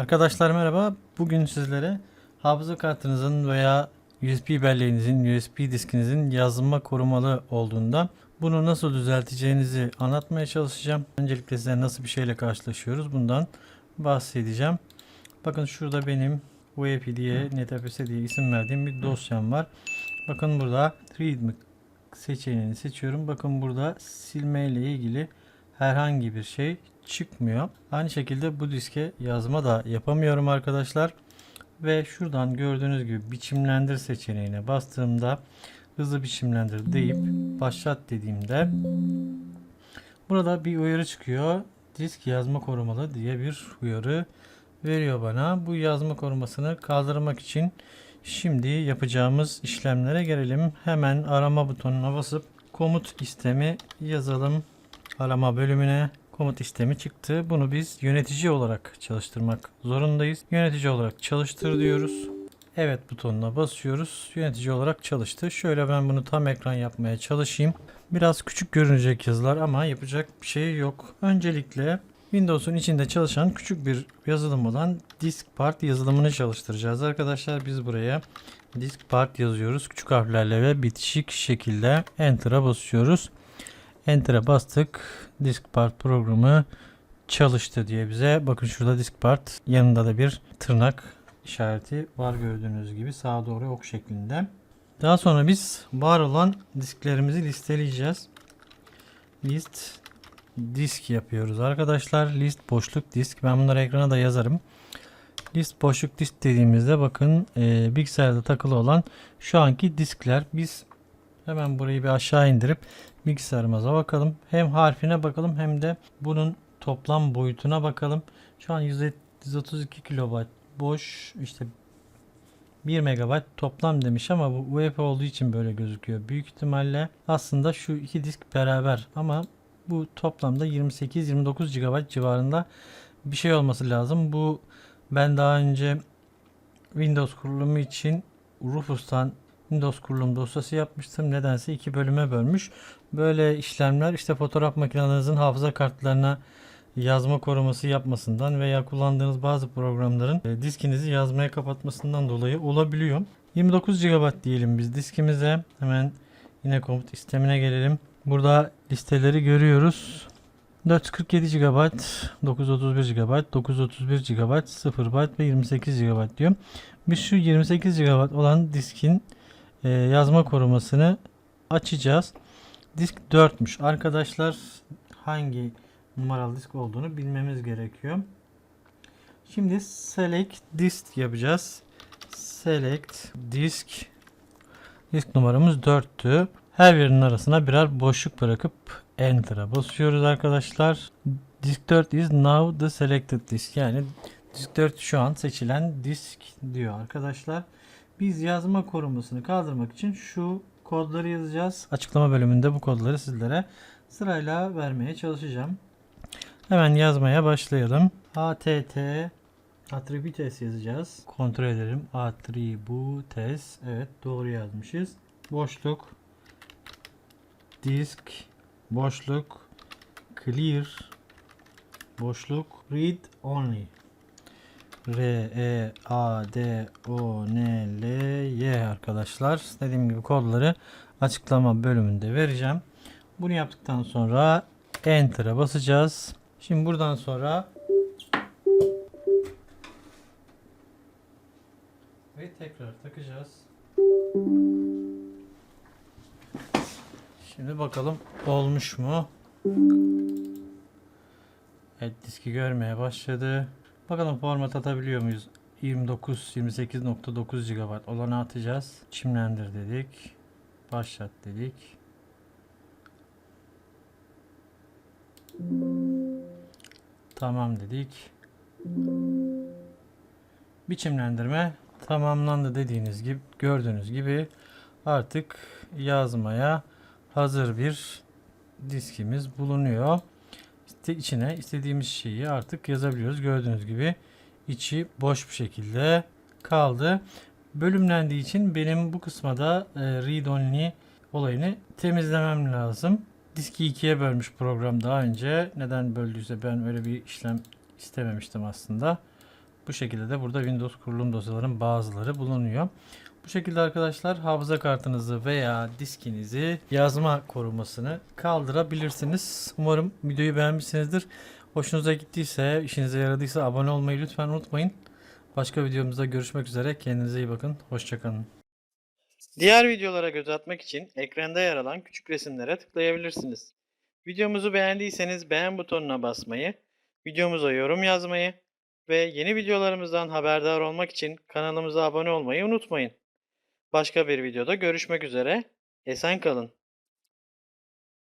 Arkadaşlar merhaba. Bugün sizlere hafıza kartınızın veya USB belleğinizin, USB diskinizin yazılma korumalı olduğundan bunu nasıl düzelteceğinizi anlatmaya çalışacağım. Öncelikle size nasıl bir şeyle karşılaşıyoruz bundan bahsedeceğim. Bakın şurada benim UEFI diye, NetFS diye isim verdiğim bir dosyam var. Bakın burada Readme seçeneğini seçiyorum. Bakın burada silme ile ilgili herhangi bir şey çıkmıyor. Aynı şekilde bu diske yazma da yapamıyorum arkadaşlar. Ve şuradan gördüğünüz gibi biçimlendir seçeneğine bastığımda hızlı biçimlendir deyip başlat dediğimde burada bir uyarı çıkıyor. Disk yazma korumalı diye bir uyarı veriyor bana. Bu yazma korumasını kaldırmak için şimdi yapacağımız işlemlere gelelim. Hemen arama butonuna basıp komut istemi yazalım. Arama bölümüne komut istemi çıktı. Bunu biz yönetici olarak çalıştırmak zorundayız. Yönetici olarak çalıştır diyoruz. Evet butonuna basıyoruz. Yönetici olarak çalıştı. Şöyle ben bunu tam ekran yapmaya çalışayım. Biraz küçük görünecek yazılar ama yapacak bir şey yok. Öncelikle Windows'un içinde çalışan küçük bir yazılım olan DiskPart yazılımını çalıştıracağız. Arkadaşlar biz buraya DiskPart yazıyoruz. Küçük harflerle ve bitişik şekilde Enter'a basıyoruz. Enter'a bastık. DiskPart programı çalıştı diye bize. Bakın şurada DiskPart yanında da bir tırnak işareti var gördüğünüz gibi sağa doğru ok şeklinde. Daha sonra biz var olan disklerimizi listeleyeceğiz. List disk yapıyoruz arkadaşlar. List boşluk disk. Ben bunları ekrana da yazarım. List boşluk disk dediğimizde bakın e, bilgisayarda takılı olan şu anki diskler. Biz hemen burayı bir aşağı indirip bilgisayarımıza bakalım. Hem harfine bakalım hem de bunun toplam boyutuna bakalım. Şu an 132 kilobayt boş işte 1 megabayt toplam demiş ama bu UEFI olduğu için böyle gözüküyor. Büyük ihtimalle aslında şu iki disk beraber ama bu toplamda 28-29 GB civarında bir şey olması lazım. Bu ben daha önce Windows kurulumu için Rufus'tan Windows kurulum dosyası yapmıştım. Nedense iki bölüme bölmüş. Böyle işlemler işte fotoğraf makinenizin hafıza kartlarına yazma koruması yapmasından veya kullandığınız bazı programların e, diskinizi yazmaya kapatmasından dolayı olabiliyor. 29 GB diyelim biz diskimize. Hemen yine komut istemine gelelim. Burada listeleri görüyoruz. 447 GB, 931 GB, 931 GB, 0 byte ve 28 GB diyor. Biz şu 28 GB olan diskin e, yazma korumasını açacağız. Disk 4'müş. Arkadaşlar hangi numaralı disk olduğunu bilmemiz gerekiyor. Şimdi select disk yapacağız. Select disk disk numaramız 4'tü. Her birinin arasına birer boşluk bırakıp Enter'a basıyoruz arkadaşlar. Disk 4 is now the selected disk. Yani disk 4 şu an seçilen disk diyor arkadaşlar. Biz yazma korumasını kaldırmak için şu kodları yazacağız. Açıklama bölümünde bu kodları sizlere sırayla vermeye çalışacağım. Hemen yazmaya başlayalım. att attributes yazacağız. Kontrol edelim. Attributes. Evet doğru yazmışız. Boşluk disk boşluk clear boşluk read only R E A D O N L Y arkadaşlar. Dediğim gibi kodları açıklama bölümünde vereceğim. Bunu yaptıktan sonra Enter'a basacağız. Şimdi buradan sonra ve tekrar takacağız. Şimdi bakalım olmuş mu? Evet diski görmeye başladı. Bakalım format atabiliyor muyuz? 29 28.9 GB olanı atacağız. Çimlendir dedik. Başlat dedik. Tamam dedik. Biçimlendirme tamamlandı dediğiniz gibi gördüğünüz gibi artık yazmaya hazır bir diskimiz bulunuyor. İşte içine istediğimiz şeyi artık yazabiliyoruz. Gördüğünüz gibi içi boş bir şekilde kaldı. Bölümlendiği için benim bu kısma da e, read only olayını temizlemem lazım. Diski ikiye bölmüş program daha önce. Neden böldüyse ben öyle bir işlem istememiştim aslında. Bu şekilde de burada Windows kurulum dosyaların bazıları bulunuyor. Bu şekilde arkadaşlar hafıza kartınızı veya diskinizi yazma korumasını kaldırabilirsiniz. Umarım videoyu beğenmişsinizdir. Hoşunuza gittiyse, işinize yaradıysa abone olmayı lütfen unutmayın. Başka videomuzda görüşmek üzere. Kendinize iyi bakın. Hoşçakalın. Diğer videolara göz atmak için ekranda yer alan küçük resimlere tıklayabilirsiniz. Videomuzu beğendiyseniz beğen butonuna basmayı, videomuza yorum yazmayı ve yeni videolarımızdan haberdar olmak için kanalımıza abone olmayı unutmayın. Başka bir videoda görüşmek üzere. Esen kalın.